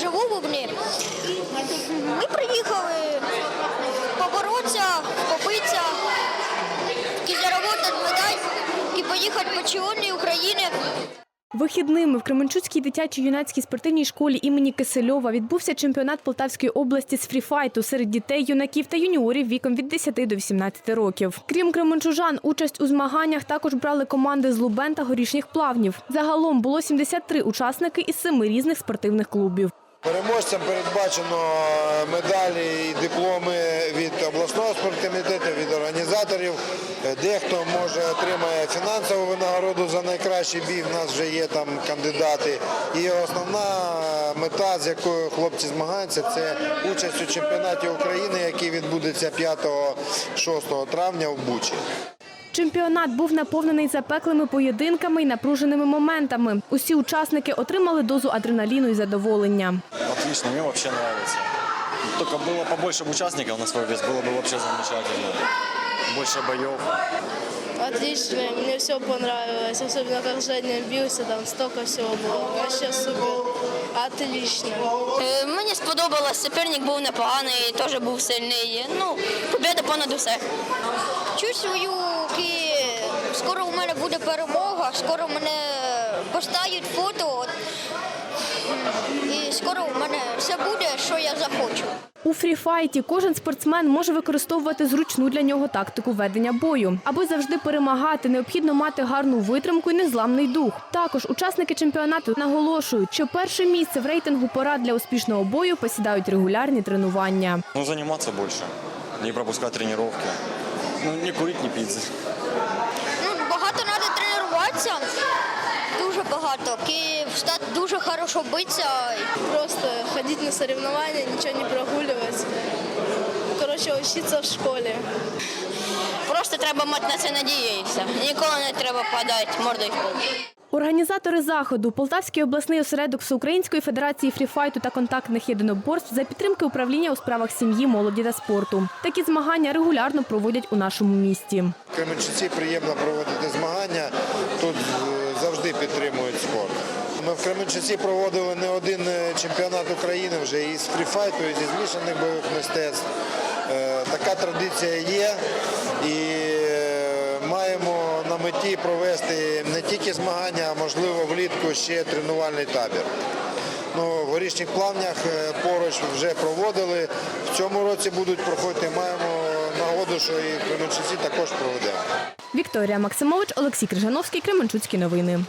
живу в Лубні. Ми приїхали поборотися, побитися, і заробити медаль, і поїхати по чемпіоні України. Вихідними в Кременчуцькій дитячо-юнацькій спортивній школі імені Кисельова відбувся чемпіонат Полтавської області з фріфайту серед дітей, юнаків та юніорів віком від 10 до 18 років. Крім кременчужан, участь у змаганнях також брали команди з Лубен та горішніх плавнів. Загалом було 73 учасники із семи різних спортивних клубів. Переможцям передбачено медалі і дипломи від обласного спорткомітету, від організаторів. Дехто може отримає фінансову винагороду за найкращий бій. У нас вже є там кандидати. І основна мета, з якою хлопці змагаються, це участь у чемпіонаті України, який відбудеться 5-6 травня в Бучі. Чемпіонат був наповнений запеклими поєдинками і напруженими моментами. Усі учасники отримали дозу адреналіну і задоволення. Отлично, мені взагалі нравится Только было побольше бы участников на свой вес, было бы вообще замечательно. Больше боев. Отлично, мне все понравилось, особенно как Женя бился, там столько всего было. Вообще супер. Отлично. Е, Мені сподобалось, суперник був непоганий, теж був сильний. Ну, побіда понад усе. Чувствую, ки скоро у мене буде перемога, скоро мене поставлять фото. І скоро у мене все буде, що я захочу. У фріфайті кожен спортсмен може використовувати зручну для нього тактику ведення бою. Аби завжди перемагати, необхідно мати гарну витримку і незламний дух. Також учасники чемпіонату наголошують, що перше місце в рейтингу порад для успішного бою посідають регулярні тренування. Ну, заниматься больше, не пропускать тренировки. Ну, не курить, не пить. Ну, багато треба тренуватися. Дуже багато. Ки стати дуже хорошо битися. Просто ходить на соревнования, ничего не прогуливать. Короче, учиться в школе. Просто треба мати на це надію і все. Ніколи не треба падати мордою. Організатори заходу Полтавський обласний осередок Всеукраїнської федерації фріфайту та контактних єдиноборств за підтримки управління у справах сім'ї, молоді та спорту. Такі змагання регулярно проводять у нашому місті. Кременчуці приємно проводити змагання. Тут е, завжди підтримують спорт. Ми в Кременчуці проводили не один е, чемпіонат України вже і з фріфайту, і зі змішаних бойових мистецтв. Е, Така традиція є і е, маємо на меті провести не тільки змагання, а можливо влітку ще тренувальний табір. Ну, в горішніх плавнях поруч вже проводили. В цьому році будуть проходити. Маємо нагоду, що і Кременчуці також проведемо. Вікторія Максимович, Олексій Крижановський, Кременчуцькі новини.